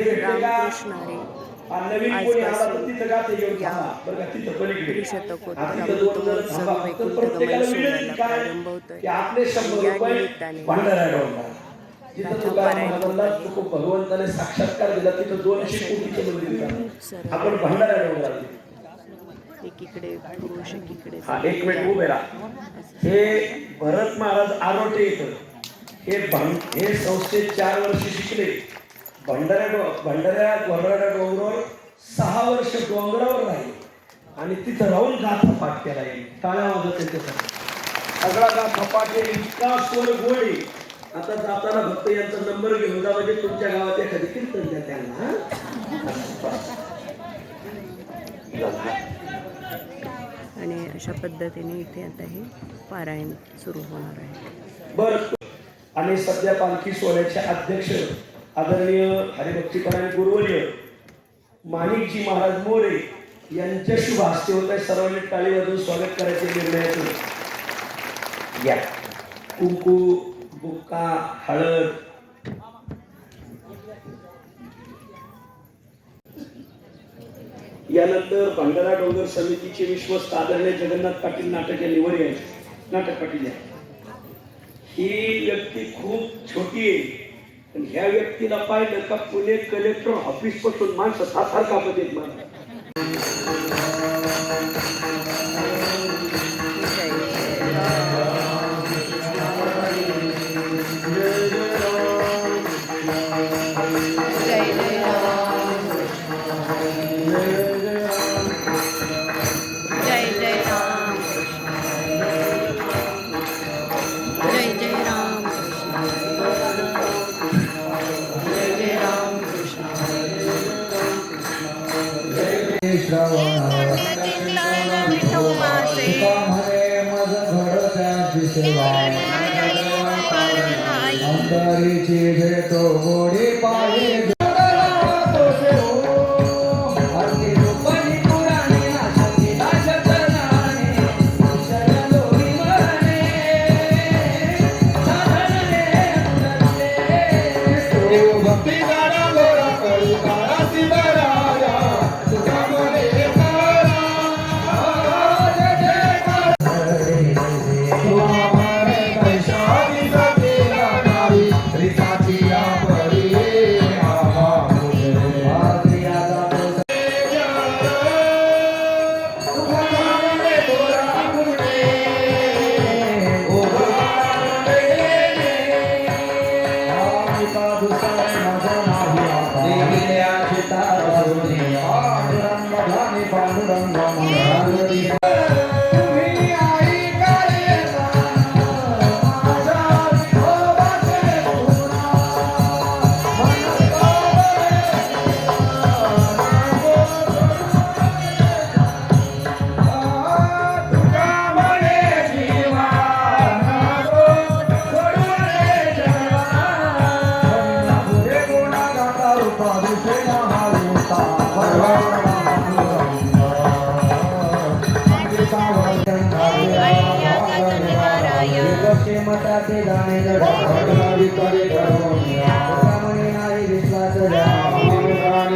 रामकृष्णारे आजपासून या. वैकुंठ गमन सोहळ्याला? प्रारंभ होतोय. या निमित्ताने. पारायण भगवंताने साक्षात्कार दिला. तिथं दोनशे कोटीचे मंदिर आपण भंडारा डोंगरा एकीकडे पुरुष एकीकडे हा एक मिनिट उभे राहा. हे भरत महाराज आरोटे येतं. हे हे संस्थेत चार वर्ष शिकले. भंडाऱ्या डो- भंडाऱ्या भंडाऱ्या डोंगरावर सहा वर्ष डोंगरावर राहिले. आणि तिथं राहून गाथा पाठ केला येईल. टाळ्या वाजत त्याच्यासाठी. सगळा गाथा पाठ इतका स्वर गोड आहे. आता जाताना भक्त यांचा नंबर घेऊन जा म्हणजे तुमच्या गावात एखादी कीर्तन द्या त्यांना? आणि अशा पद्धतीने इथे आता हे पारायण सुरू होणार आहे. बर. आणि सध्या पालखी सोहळ्याचे अध्यक्ष आदरणीय हरिभक्तीपरायण गुरुवर्य माणिकजी महाराज मोरे यांच्या शुभ हस्ते होत आहे. सर्वांनी टाळी वाजून स्वागत करायचे निर्णयाचे या. कुंकू बुक्का हळद. यानंतर भंडारा डोंगर समितीचे विश्वस्त आदरणीय जगन्नाथ पाटील नाटक या निवड आहे नाटक पाटील या. ही व्यक्ती खूप छोटी आहे. पण ह्या व्यक्तीला पाहिलं का पुणे कलेक्टर ऑफिसपासून माणसं सात कापत येत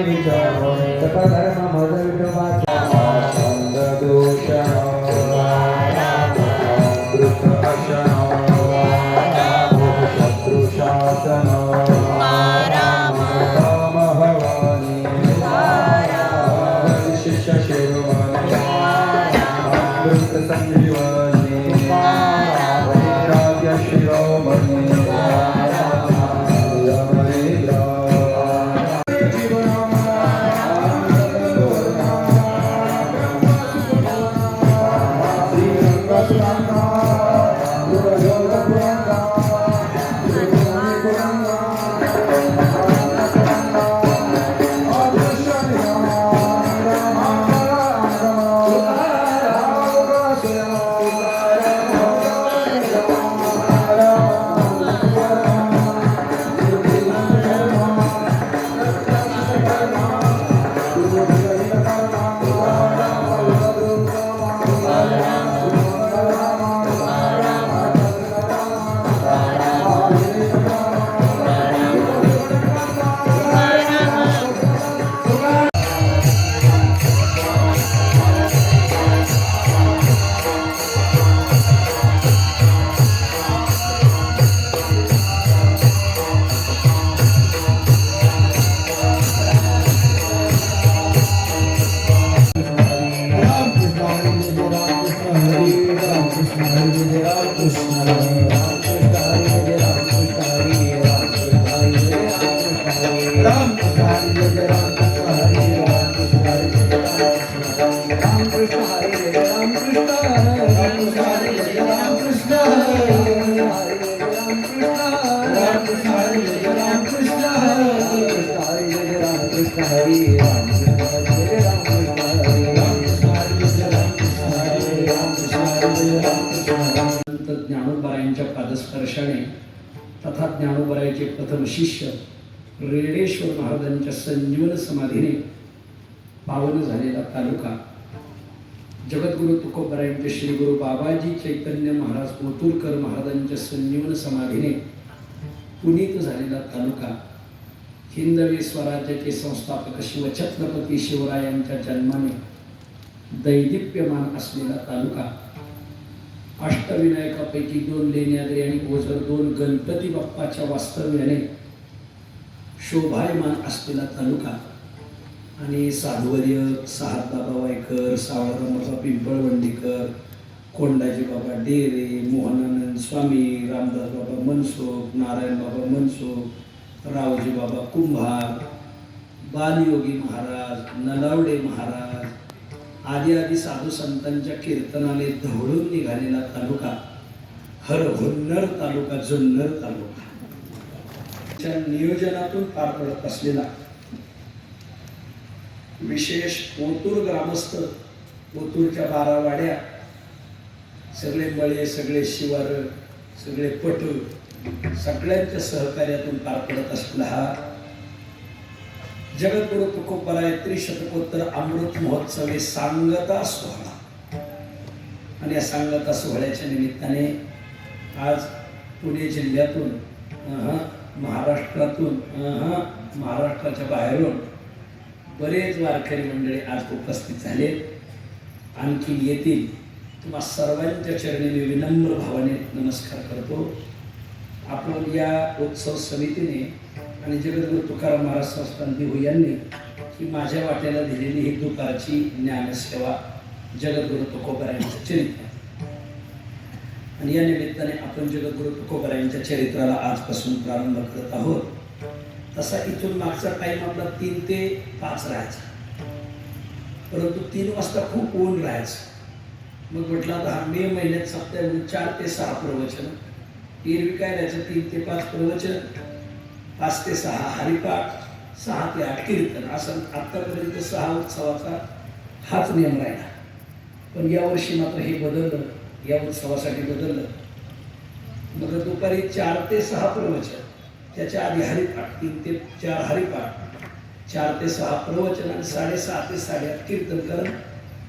ini cepat ada sama mau पादस्पर्शाने तथा ज्ञानोबरायचे प्रथम शिष्य रेडेश्वर महाराजांच्या संजीवन समाधीने पावन झालेला तालुका जगद्गुरु तुकोबरायांचे श्री गुरु बाबाजी चैतन्य महाराज ओतूरकर महाराजांच्या संजीवन समाधीने पुनीत झालेला तालुका हिंदवी स्वराज्याचे संस्थापक शिवछत्रपती शिवरायांच्या जन्माने दैदिप्यमान असलेला तालुका. अष्टविनायकापैकी दोन लेण्याद्री आणि ओझर दोन गणपती बाप्पाच्या वास्तव्याने शोभायमान असलेला तालुका. आणि साधुवर्य साहत बाबा वायकर सावळराम पिंपळवंडीकर कोंडाजी बाबा डेरे मोहनानंद स्वामी रामदास बाबा मनसुख नारायण बाबा मनसुख रावजी बाबा कुंभार बालयोगी महाराज नलावडे महाराज आदी आदी साधू संतांच्या कीर्तनाने धवळून निघालेला तालुका हर हुन्नर तालुका जुन्नर तालुका. च्या नियोजनातून पार पडत असलेला विशेष ओतूर ग्रामस्थ ओतूरच्या बारा वाड्या सगळे बळे सगळे शिवार सगळे पट सगळ्यांच्या सहकार्यातून पार पडत असलेला हा. जगद्गुरु तुकोबराय त्रिशतकोत्तर अमृत महोत्सवी सांगता सोहळा. आणि या सांगता सोहळ्याच्या निमित्ताने आज पुणे जिल्ह्यातून महाराष्ट्रातून महाराष्ट्राच्या बाहेरून बरेच वारकरी मंडळी आज उपस्थित झाले. आणखी येतील. तुम्हा सर्वांच्या चरणी मी विनम्र भावाने नमस्कार करतो. आपण या उत्सव समितीने आणि जगद्गुरु तुकाराम महाराज संस्थान देहू यांनी ही माझ्या वाट्याला दिलेली ही दुपारची ज्ञानसेवा जगद्गुरु तुकोबरायांचं चरित्र आणि या निमित्ताने आपण जगद्गुरु तुकोबरायांच्या चरित्राला आजपासून प्रारंभ करत आहोत. तसा इथून मागचा टाईम आपला तीन ते पाच राहायचा. परंतु तीन वाजता खूप ऊन राहायचं. मग म्हटलं आता मे महिन्यात सप्ताह चार ते सहा प्रवचन. एरवी काय राहायचं? तीन ते पाच प्रवचन. पाच ते सहा हरिपाठ. सहा ते आठ कीर्तन. असं आत्तापर्यंत सहा उत्सवाचा हाच नियम राहिला. पण यावर्षी मात्र हे बदललं. या उत्सवासाठी बदललं. मग दुपारी चार ते सहा प्रवचन. त्याच्या आधी हरिपाठ तीन ते चार हरिपाठ चार ते सहा प्रवचन आणि साडेसहा ते साडेआठ कीर्तन कारण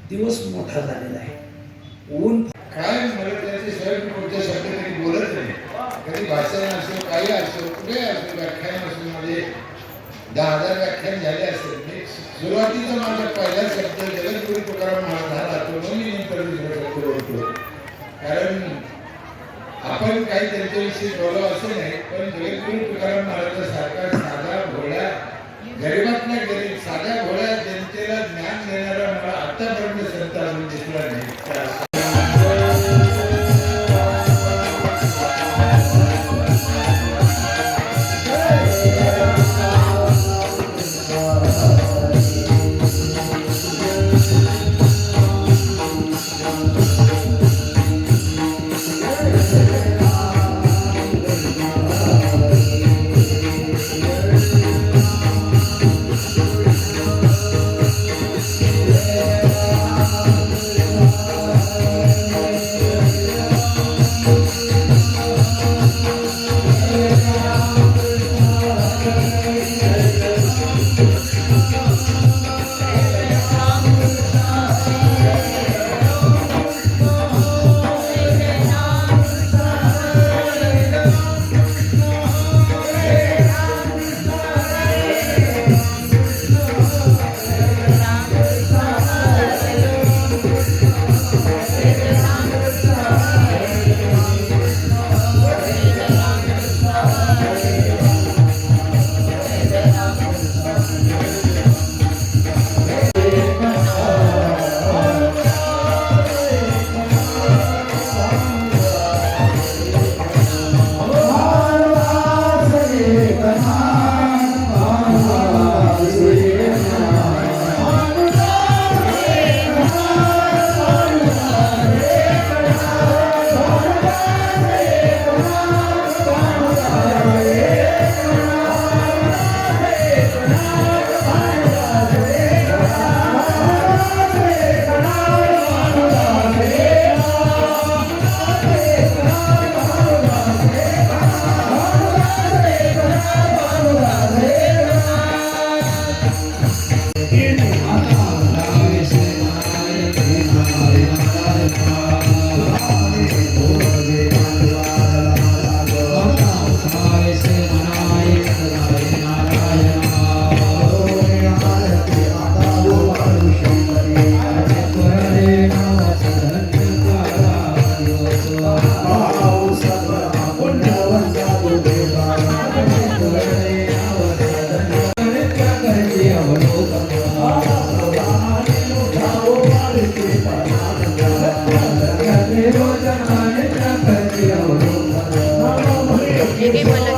दिवस मोठा झालेला आहे. ऊन काय मला कोणत्या शब्द तरी बोलत नाही. कधी भाषण असो काही असो कुठे असो व्याख्यान असो म्हणजे दहा हजार व्याख्यान झाले असेल. सुरुवातीचा माझा पहिला शब्द जगद्गुरु तुकाराम महाराज हा राहतो मी नंतर दुसरा शब्द बोलतो. कारण आपण काही त्यांच्याविषयी बोललो असं नाही पण जगद्गुरु तुकाराम महाराज सारखा साधा भोळ्या गरिबातल्या गरीब साध्या भोळ्या जे काही मला